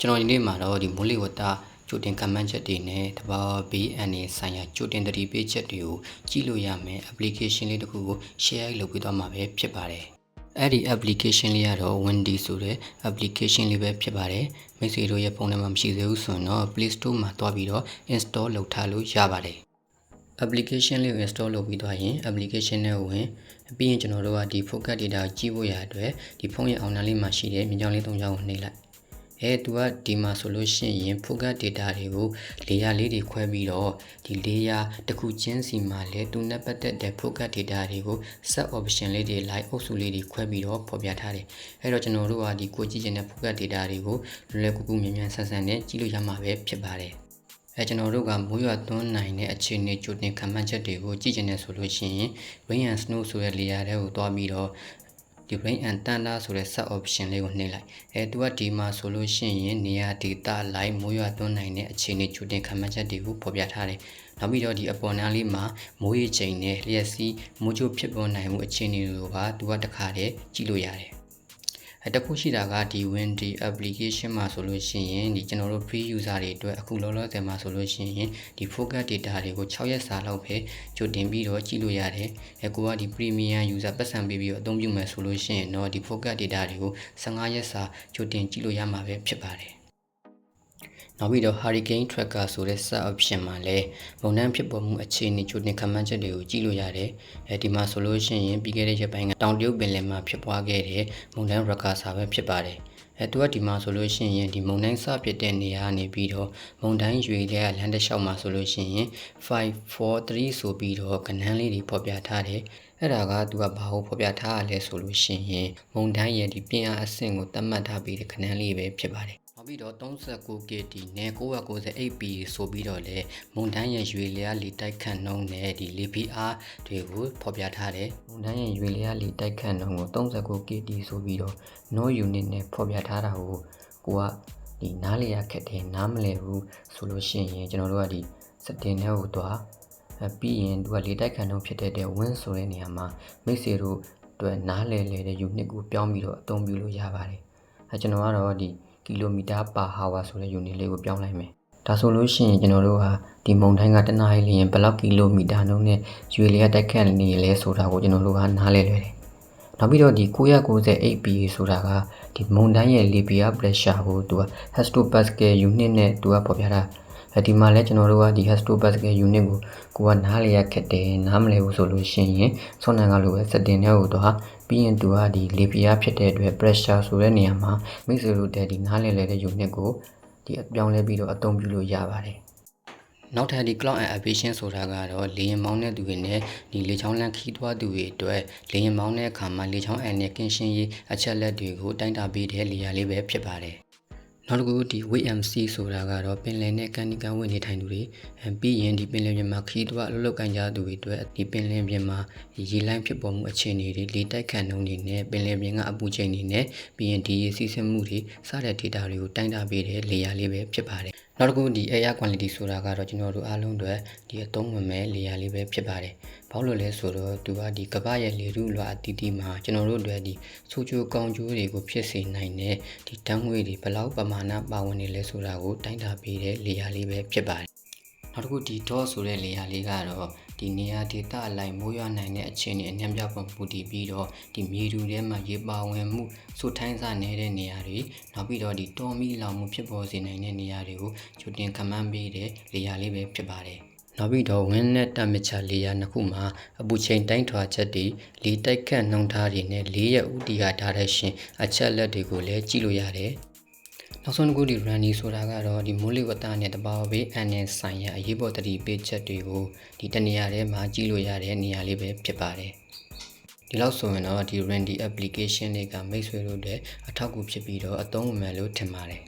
ကျွန်တော်ဒီနေ့မှာတော့ဒီမိုးလေဝသကြိုတင်ကမ္ဘာချက်တွေနဲ့တဘာဘေးအန်နေဆိုင်ရာကြိုတင်သတိပေးချက်တွေကိုကြည့်လို့ရမယ် application လေးတစ်ခုကို share လုပ်ပေးသွားမှာပဲဖြစ်ပါတယ်အဲ့ဒီ application လေးကတော့ Windy ဆိုတဲ့ application လေးပဲဖြစ်ပါတယ်မိတ်ဆွေတို့ရဲ့ဖုန်းထဲမှာမရှိသေးဘူးဆိုရင်တော့ Play Store မှာတွားပြီးတော့ install လုပ်ထားလို့ရပါတယ် application လေးကို install လုပ်ပြီးသွားရင် application နဲ့ဝင်ပြီးရင်ကျွန်တော်တို့ကဒီ focus data ကိုကြည့်ဖို့ရအတွက်ဒီဖုန်းရဲ့အောင်နာလေးမှာရှိတဲ့မြင်းကြောင်လေး၃ချောင်းကိုနှိပ်လိုက် အဲသူကဒီမှာဆိုလို့ရှိရင် focus data တွေကို layer လေးတွေခွဲပြီးတော့ဒီ layer တစ်ခုချင်းစီမှာလဲသူနဲ့ပတ်သက်တဲ့ focus data တွေကို set option လေးတွေ like အုပ်စုလေးတွေခွဲပြီးတော့ဖော်ပြထားတယ်အဲတော့ကျွန်တော်တို့ကဒီကိုကြည့်ချင်တဲ့ focus data တွေကိုလွယ်လွယ်ကူကူမြန်မြန်ဆန်ဆန်နဲ့ကြည့်လို့ရမှာပဲဖြစ်ပါတယ်အဲကျွန်တော်တို့ကမိုးရွာသွန်းနိုင်တဲ့အခြေအနေကြိုတင်ခံမှန်းချက်တွေကိုကြည့်ကျင်နေဆိုလို့ရှိရင် rain and snow ဆိုတဲ့ layer တွေကိုတွားပြီးတော့ ဒီ rain and thunder ဆိုတဲ့ set option လေးကိုနှိပ်လိုက်အဲသူကဒီမှာဆိုလို့ရှိရင်နေရာဒေတာ line မိုးရွာသွန်းနိုင်တဲ့အခြေအနေကြိုတင်ခံမှန်းချက်တွေကိုဖော်ပြထားတယ်နောက်ပြီးတော့ဒီအပေါ်နားလေးမှာမိုးရေချိန်နဲ့လျက်စီးမိုးကြိုဖြစ်ပေါ်နိုင်မှုအခြေအနေတွေကိုပါသူကတခါတည်းကြည့်လို့ရတယ် အဲတခုရှိတာကဒီ Windy application မှာဆိုလို့ရှိရင်ဒီကျွန်တော်တို့ free user တွေအတွက်အခုလောလောဆယ်မှာဆိုလို့ရှိရင်ဒီ focus data တွေကို6ရက်စာလောက်ပဲကြိုတင်ပြီးတော့ကြည့်လို့ရတယ်အဲကိုကဒီ premium user ပတ်စံပေးပြီးတော့အသုံးပြုမယ်ဆိုလို့ရှိရင်တော့ဒီ focus data တွေကို15ရက်စာကြိုတင်ကြည့်လို့ရမှာပဲဖြစ်ပါတယ် နောက်ပြီးတော့ Hurricane Tracker ဆိုတဲ့ set option မှာလည်းမုန်တိုင်းဖြစ်ပေါ်မှုအခြေအနေကြိုတင်ခန့်မှန်းချက်တွေကိုကြည့်လို့ရတယ်။အဲဒီမှာဆိုလို့ရှိရင်ပြီးခဲ့တဲ့ရက်ပိုင်းကတောင်တရုတ်ပင်လယ်မှာဖြစ်ပွားခဲ့တဲ့မုန်တိုင်း Rakasa ပဲဖြစ်ပါတယ်။အဲသူကဒီမှာဆိုလို့ရှိရင်ဒီမုန်တိုင်းစဖြစ်တဲ့နေရာကနေပြီးတော့မုန်တိုင်းရွေတဲ့လမ်းတစ်လျှောက်မှာဆိုလို့ရှိရင်543ဆိုပြီးတော့ကဏ္ဍလေးတွေဖော်ပြထားတယ်။အဲ့ဒါကသူကဘာကိုဖော်ပြထားရလဲဆိုလို့ရှိရင်မုန်တိုင်းရဲ့ဒီပြင်အားအဆင့်ကိုသတ်မှတ်ထားပြီးတဲ့ခဏလေးပဲဖြစ်ပါတယ်နောက် ပြီးတော့ 39KT နဲ့ 998P ဆိုပြီးတော့လေမွန်တန်းရဲ့ရွေလျားလီတိုက်ခန့်နှုံးနဲ့ဒီလေ PR တွေကိုဖော်ပြထားတယ်မွန်တန်းရဲ့ရွေလျားလီတိုက်ခန့်နှုံးကို 39KT ဆိုပြီးတော့ no unit နဲ့ဖော်ပြထားတာကိုကိုကဒီနားလေရခက်တယ်နားမလဲဘူးဆိုလို့ရှိရင်ကျွန်တော်တို့ကဒီစတင်ထဲကိုသွားအပြီးရင်သူကလေတိုက်ခန့်နှုံးဖြစ်တဲ့ win ဆိုတဲ့နေရာမှာမိတ်ဆွေတို့အတွက်နားလဲလဲတဲ့ unit ကိုပြောင်းပြီးတော့အသုံးပြုလို့ရပါတယ်အဲကျွန်တော်ကတော့ဒီ ကီလိုမီတာပါဟာဝါဆိုတဲ့ unit လေးကိုပြောင်းလိုက်မယ်ဒါဆိုလို့ရှိရင်ကျွန်တော်တို့ဟာဒီမုန်တိုင်းကတနအီလရင်ဘယ်လောက်ကီလိုမီတာနှုန်းနဲ့ရွေလျက်တက်ခတ်နေလဲဆိုတာကိုကျွန်တော်တို့ကနားလဲလွယ်တယ်နောက်ပြီးတော့ဒီ998 PA ဆိုတာကဒီမုန်တိုင်းရဲ့ Libya pressure ကိုသူက hectopascal unit နဲ့သူကပေါ်ပြတာ အဲဒီမှာလဲကျွန်တော်တို့ကဒီ hectopascal unit ကိုကိုကနားလေရခက်တယ်နားမလဲဘူးဆိုလို့ရှိရင်ဆွမ်းနံကလိုပဲစတင်တဲ့ဟိုတော့ပြီးရင်သူကဒီလေပြားဖြစ်တဲ့အတွက် pressure ဆိုတဲ့နေရာမှာမိတ်ဆွေတို့တဲ့ဒီနားလည်လဲတဲ့ unit ကိုဒီအပြောင်းလဲပြီးတော့အသုံးပြုလို့ရပါတယ်နောက်ထပ်ဒီ cloud and aviation ဆိုတာကတော့လေယာဉ်မောင်းတဲ့သူတွေနဲ့ဒီလေချောင်းလန့်ခီးသွားသူတွေအတွက်လေယာဉ်မောင်းတဲ့အခါမှာလေချောင်းအန်နဲ့ကင်းရှင်းရေးအချက်လက်တွေကိုတိုင်းတာပေးတဲ့နေရာလေးပဲဖြစ်ပါတယ် နောက်တစ်ခုဒီ WMC ဆိုတာကတော့ပင်လယ်နဲ့ကမ်းနီးကမ်းဝေးနေထိုင်သူတွေပြီးရင်ဒီပင်လယ်ပြင်မှာခီးသွားအလုပ်လုပ်ကိုင်ကြသူတွေအတွက်ဒီပင်လယ်ပြင်မှာရေလိုင်းဖြစ်ပေါ်မှုအခြေအနေတွေလေတိုက်ခတ်နှုန်းတွေနဲ့ပင်လယ်ပြင်ကအပူချိန်တွေနဲ့ပြီးရင်ဒီရေစီးဆင်းမှုတွေစတဲ့ data တွေကိုတိုင်းတာပေးတဲ့ layer လေးပဲဖြစ်ပါတယ် နောက်တစ်ခုဒီ air quality ဆိုတာကတော့ကျွန်တော်တို့အားလုံးအတွက်ဒီအသုံးဝင်မဲ့ layer လေးပဲဖြစ်ပါတယ်။ဘာလို့လဲဆိုတော့သူကဒီကပ္ပရဲ့လေထုလွှာအတီးတီးမှာကျွန်တော်တို့အတွက်ဒီဆိုးချိုးကောင်းကျိုးတွေကိုဖြစ်စေနိုင်တဲ့ဒီတန်းငွေတွေဘယ်လောက်ပမာဏပါဝင်နေလဲဆိုတာကိုတိုင်းတာပေးတဲ့ layer လေးပဲဖြစ်ပါတယ်။ နောက်တစ်ခုဒီ dot ဆိုတဲ့ layer လေးကတော့ဒီနေရာဒေသအလိုက်မိုးရွာနိုင်တဲ့အခြေအနေအနှံ့ပြပုံပူတည်ပြီးတော့ဒီမြေတူထဲမှာရေပါဝင်မှုစိုထိုင်းစနေတဲ့နေရာတွေနောက်ပြီးတော့ဒီတော်မီလောင်မှုဖြစ်ပေါ်စေနိုင်တဲ့နေရာတွေကိုကြိုတင်ခန့်မှန်းပေးတဲ့နေရာလေးပဲဖြစ်ပါတယ်နောက်ပြီးတော့ဝင်းနဲ့တမချာလေယာနှစ်ခုမှာအပူချိန်တိုင်းထွာချက်တွေလေတိုက်ခတ်နှုံထားတွေနဲ့လေးရဥတီဟာဒါရက်ရှင်အချက်လက်တွေကိုလည်းကြည့်လို့ရတယ်နော က်ဆုံးတစ်ခုဒီ runny ဆိုတာကတော့ဒီမိုးလေဝသနဲ့တဘာဝဘေးအန်နဲ့ဆိုင်ရာအရေးပေါ်တတိပေးချက်တွေကိုဒီတနေရာထဲမှာကြည့်လို့ရတဲ့နေရာလေးပဲဖြစ်ပါတယ်ဒီလောက်ဆိုရင်တော့ဒီ Randy application တွေကမိတ်ဆွေတို့တွေအထောက်အကူဖြစ်ပြီးတော့အသုံးဝင်မယ်လို့ထင်ပါတယ်